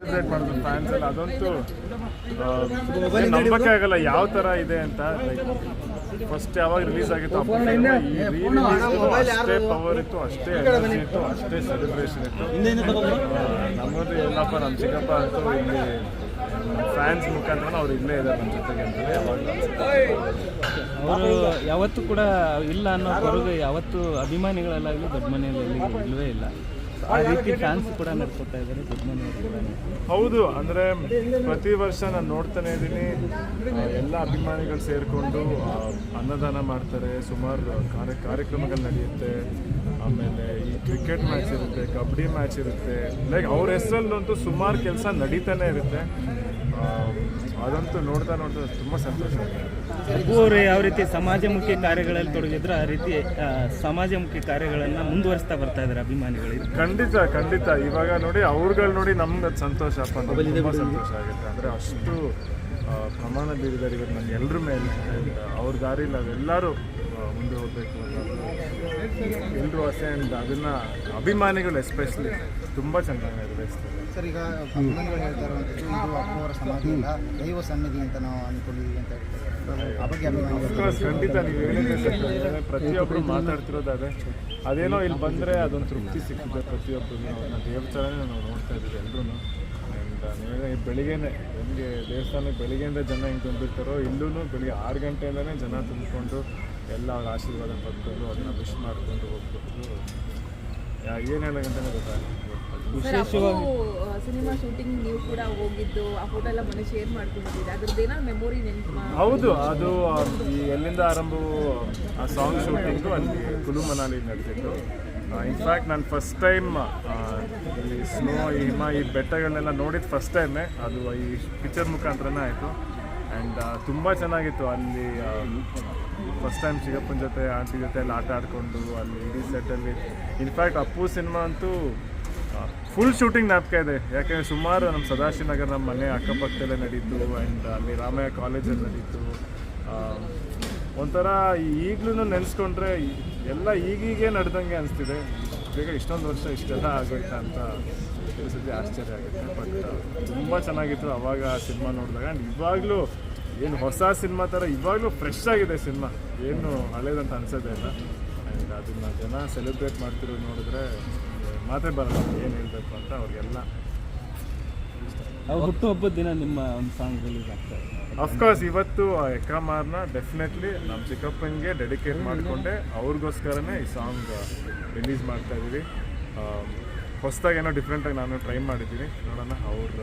Celebrate ಮಾಡಿದ್ರು fans ಎಲ್ಲ ಅದಂತೂ ನಂಬಕ್ಕೆ ಆಗಲ್ಲ ಯಾವ ಥರ ಇದೆ ಅಂತ ಫಸ್ಟ್ ಯಾವಾಗ ರಿಲೀಸ್ ಆಗಿತ್ತು ಅಷ್ಟೇ ಪವರ್ ಇತ್ತು ಅಷ್ಟೇ ಎನರ್ಜಿ ಇತ್ತು ಅಷ್ಟೇ ಸೆಲೆಬ್ರೇಷನ್ ಇತ್ತು. ನಮ್ಮದು ಎಲ್ಲಪ್ಪ ನಮ್ಮ ಚಿಕ್ಕಪ್ಪ ಅಂತೂ ಇಲ್ಲಿ ಫ್ಯಾನ್ಸ್ ಮುಖಾಂತರ ಅವ್ರು ಇಲ್ಲೇ ಇದ್ದಾರೆ ನಮ್ಮ ಜೊತೆಗೆ ಅಂತಲೇ ಅವರು ಯಾವತ್ತೂ ಕೂಡ ಇಲ್ಲ ಅನ್ನೋ ಹೊರಗೆ ಯಾವತ್ತೂ ಅಭಿಮಾನಿಗಳಲ್ಲಾಗಲಿ ದೊಡ್ಡ ಮನೆಯಲ್ಲಿ ಇಲ್ಲವೇ ಇಲ್ಲ. ಆ ರೀತಿ ಫ್ಯಾನ್ಸ್ ಕೂಡ ನಡ್ಕೊತಾ ಇದ್ದಾರೆ ಹೌದು ಅಂದರೆ ಪ್ರತಿ ವರ್ಷ ನಾನು ನೋಡ್ತಾನೆ ಇದ್ದೀನಿ. ಎಲ್ಲ ಅಭಿಮಾನಿಗಳು ಸೇರಿಕೊಂಡು ಅನ್ನದಾನ ಮಾಡ್ತಾರೆ. ಸುಮಾರು ಕಾರ್ಯ ಕಾರ್ಯಕ್ರಮಗಳು ನಡೆಯುತ್ತೆ. ಆಮೇಲೆ ಈ ಕ್ರಿಕೆಟ್ ಮ್ಯಾಚ್ ಇರುತ್ತೆ ಕಬಡ್ಡಿ ಮ್ಯಾಚ್ ಇರುತ್ತೆ. ಲೈಕ್ ಅವ್ರ ಹೆಸರಲ್ಲಂತೂ ಸುಮಾರು ಕೆಲಸ ನಡೀತಾನೆ ಇರುತ್ತೆ. ಅದಂತೂ ನೋಡ್ತಾ ನೋಡ್ತಾ ತುಂಬ ಸಂತೋಷ. ಅಪ್ಪು ಅವರು ಯಾವ ರೀತಿ ಸಮಾಜಮುಖಿ ಕಾರ್ಯಗಳಲ್ಲಿ ತೊಡಗಿದ್ರು ಆ ರೀತಿ ಸಮಾಜಮುಖಿ ಕಾರ್ಯಗಳನ್ನು ಮುಂದುವರಿಸ್ತಾ ಬರ್ತಾ ಇದ್ದಾರೆ ಅಭಿಮಾನಿಗಳು. ಖಂಡಿತ ಖಂಡಿತ. ಇವಾಗ ನೋಡಿ ಅವ್ರುಗಳು ನೋಡಿ ನಮ್ಗೆ ಅದು ಸಂತೋಷ ಅಪ್ಪ ತುಂಬ ಸಂತೋಷ ಆಗುತ್ತೆ. ಅಂದರೆ ಅಷ್ಟು ಪ್ರಮಾಣ ಬೀರಿದ್ದಾರೆ ಇವತ್ತು ಎಲ್ಲರ ಮೇಲೆ. ಅವ್ರ ದಾರಿಲ್ಲ ನಾವೆಲ್ಲರೂ ಆ, ಮುಂದೆ ಹೋಗ್ಬೇಕು ಎಲ್ಲರೂ ಆಸೆ ಆ್ಯಂಡ್ ಅದನ್ನು ಅಭಿಮಾನಿಗಳು ಎಸ್ಪೆಷಲಿ ತುಂಬ ಚೆನ್ನಾಗಿ ನಿರ್ವಹಿಸ್ತಾರೆ. ಸರ್ ಈಗ ಅಭಿಮಾನಿಗಳು ಹೇಳ್ತಾ ಇರುವಂಥದ್ದು ಇದು ಅಪ್ಪು ಅವರ ಸಮಾಧಿ ಅಲ್ಲ ದೈವ ಸನ್ನಿಧಿ ಅಂತ ನಾವು ಅನ್ಕೊಂಡಿದ್ದೀವಿ ಅಂತ ಹೇಳ್ತಾರೆ. ಆ ಬಗ್ಗೆ ಅಭಿಮಾನಿಗಳು ಖಂಡಿತ ನೀವು ಹೇಳಿದ್ರೆ. ಪ್ರತಿಯೊಬ್ಬರು ಮಾತಾಡ್ತಿರೋದು ಅದೇ ಅದೇನೋ ಇಲ್ಲಿ ಬಂದರೆ ಅದೊಂದು ತೃಪ್ತಿ ಸಿಕ್ಕಿದೆ ಪ್ರತಿಯೊಬ್ಬರು ಅವ್ರನ್ನ ದೇವ್ರ ಥರನೇ ನಾವು ನೋಡ್ತಾ ಇದ್ದೀವಿ ಎಲ್ಲರೂ ಆ್ಯಂಡ್ ನೀವೇ ಬೆಳಿಗ್ಗೆನೆ ನಮಗೆ ದೇವಸ್ಥಾನಕ್ಕೆ ಬೆಳಿಗ್ಗೆಯಿಂದ ಜನ ಹೆಂಗೆ ತುಂಬಿರ್ತಾರೋ ಇಲ್ಲೂ ಬೆಳಿಗ್ಗೆ ಆರು ಗಂಟೆಯಿಂದನೇ ಜನ ತುಂಬಿಕೊಂಡು ಎಲ್ಲ ಅವಳ ಆಶೀರ್ವಾದ ಪಡ್ಕೊಂಡು ಅದನ್ನು ವಿಶ್ ಮಾಡ್ಕೊಂಡು ಹೋಗ್ಬಿಟ್ಟು. ಏನು ಹೇಳೋಕ್ಕಂತಲೇ ಗೊತ್ತಾಗಲ್ಲ ಅಪ್ಪು ಸಿನಿಮಾ ಶೂಟಿಂಗ್ ನೀವು ಕೂಡ ಹೋಗಿದ್ದು ಆ ಫೋಟೋ ಎಲ್ಲ ಮೊನ್ನೆ ಶೇರ್ ಮಾಡ್ಕೊಂಡಿದ್ದೀರಿ ಅದ್ರದ್ದೇನೋ ಮೆಮೊರಿ ನೆನ್ಪು ಹೌದು ಅದು ಈ ಎಲ್ಲಿಂದ ಆರಂಭ ಆ ಸಾಂಗ್ ಶೂಟಿಂಗು ಅಲ್ಲಿ ಕುಲು ಮನಾಲಿ ನಡೆದಿತ್ತು ಇನ್ಫ್ಯಾಕ್ಟ್ ನಾನು ಫಸ್ಟ್ ಟೈಮ್ ಈ ಸ್ನೋ ಈ ಹಿಮ ಈ ಬೆಟ್ಟಗಳನ್ನೆಲ್ಲ ನೋಡಿದ ಫಸ್ಟ್ ಟೈಮೇ ಅದು ಈ ಪಿಕ್ಚರ್ ಮುಖಾಂತರನೇ ಆಯಿತು. ಆ್ಯಂಡ್ ತುಂಬ ಚೆನ್ನಾಗಿತ್ತು ಅಲ್ಲಿ ಫಸ್ಟ್ ಟೈಮ್ ಚಿಕ್ಕಪ್ಪನ ಜೊತೆ, ಆಂಟಿ ಜೊತೆ ಎಲ್ಲ ಆಟ ಆಡಿಕೊಂಡು ಅಲ್ಲಿ ಇಡೀ ಸೆಟ್ಟಲ್ಲಿ ಇನ್ಫ್ಯಾಕ್ಟ್ ಅಪ್ಪು ಸಿನಿಮಾ ಅಂತೂ ಫುಲ್ ಶೂಟಿಂಗ್ ಜ್ಞಾಪಕ ಇದೆ. ಯಾಕೆಂದರೆ ಸುಮಾರು ನಮ್ಮ ಸದಾಶಿವನಗರ ನಮ್ಮ ಮನೆ ಅಕ್ಕಪಕ್ಕದಲ್ಲೇ ನಡೀತು. ಆ್ಯಂಡ್ ಅಲ್ಲಿ ರಾಮಯ್ಯ ಕಾಲೇಜಲ್ಲಿ ನಡೀತು. ಒಂಥರ ಈಗಲೂ ನೆನೆಸ್ಕೊಂಡ್ರೆ ಎಲ್ಲ ಈಗೀಗೇ ನಡೆದಂಗೆ ಅನಿಸ್ತಿದೆ. ಬೇಗ ಇಷ್ಟೊಂದು ವರ್ಷ ಇಷ್ಟೆಲ್ಲ ಆಗೋಯ್ತಾ ಅಂತ. ಸತಿ ಆಶ್ಚರ್ಯ ಆಗುತ್ತೆ. ಬಟ್ ತುಂಬ ಚೆನ್ನಾಗಿತ್ತು. ಅವಾಗ ಸಿನಿಮಾ ನೋಡಿದಾಗ ಆ್ಯಂಡ್ ಇವಾಗಲೂ ಏನು ಹೊಸ ಸಿನಿಮಾ ಥರ ಇವಾಗಲೂ ಫ್ರೆಶ್ ಆಗಿದೆ ಸಿನಿಮಾ. ಏನು ಹಳೇದಂತ ಅನ್ಸೋದೇ ಇಲ್ಲ. ಆ್ಯಂಡ್ ಅದನ್ನು ಜನ ಸೆಲೆಬ್ರೇಟ್ ಮಾಡ್ತಿರೋದು ನೋಡಿದ್ರೆ ಮಾತೇ ಬರಲ್ಲ. ಏನು ಹೇಳಬೇಕು ಅಂತ ಅವ್ರಿಗೆಲ್ಲ ಅವ್ರ ಹುಟ್ಟುಹಬ್ಬದ ದಿನ ನಿಮ್ಮ ಒಂದು ಸಾಂಗ್ ರಿಲೀಸ್ ಆಗ್ತಾ ಇದೆ. ಅಫ್ಕೋರ್ಸ್ ಇವತ್ತು ಆ ಎಕ್ರಮಾರ್ನ ಡೆಫಿನೆಟ್ಲಿ ನಮ್ಮ ಚಿಕ್ಕಪ್ಪನಿಗೆ ಡೆಡಿಕೇಟ್ ಮಾಡಿಕೊಂಡೆ. ಅವ್ರಿಗೋಸ್ಕರನೇ ಈ ಸಾಂಗ್ ರಿಲೀಸ್ ಮಾಡ್ತಾ ಇದ್ದೀವಿ ಹೊಸದಾಗಿ ಏನೋ ಡಿಫ್ರೆಂಟಾಗಿ ನಾನು ಟ್ರೈ ಮಾಡಿದ್ದೀನಿ. ನೋಡೋಣ ಅವ್ರ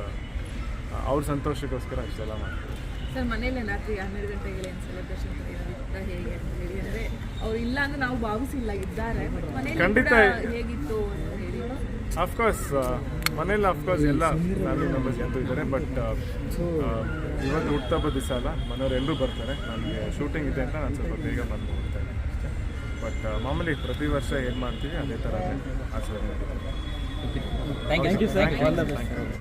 ಅವ್ರ ಸಂತೋಷಕ್ಕೋಸ್ಕರ ಅಷ್ಟೆಲ್ಲ ಮಾಡ್ತೀನಿ. ಸರ್ ಮನೇಲಿ ರಾತ್ರಿ ಹನ್ನೆರಡು ಗಂಟೆಗೆ ಏನು ಸೆಲೆಬ್ರೇಷನ್ ಹೇಗೆ ಅಂತ ಹೇಳಿ. ಅಂದ್ರೆ ಅವ್ರು ಇಲ್ಲ ಅಂದ್ರೆ ನಾವು ಭಾವಿಸಿಲ್ಲ ಇದ್ದಾರೆ. ಖಂಡಿತ. ಹೇಗಿತ್ತು ಅಫ್ಕೋರ್ಸ್ ಮನೇಲಿ ಅಫ್ಕೋರ್ಸ್ ಎಲ್ಲ ಫ್ಯಾಮಿಲಿ ಮೆಂಬರ್ಸ್ ಎಲ್ಲರೂ ಇದ್ದಾರೆ. ಬಟ್ ಇವತ್ತು ಹುಟ್ಟುಹಬ್ಬ ದಿವಸ ಅಲ್ಲ ಮನೆಯವ್ರು ಎಲ್ಲರೂ ಬರ್ತಾರೆ. ನನಗೆ ಶೂಟಿಂಗ್ ಇದೆ ಅಂತ ನಾನು ಸ್ವಲ್ಪ ಬೇಗ ಬಂದು ಹೋಗ್ತೇನೆ ಬಟ್ ಮಾಮೂಲಿ ಪ್ರತಿ ವರ್ಷ ಏನು ಮಾಡ್ತೀವಿ ಅದೇ ಥರ ಆಚರಣೆ ಮಾಡ್ತೀವಿ Thank you sir Thank you.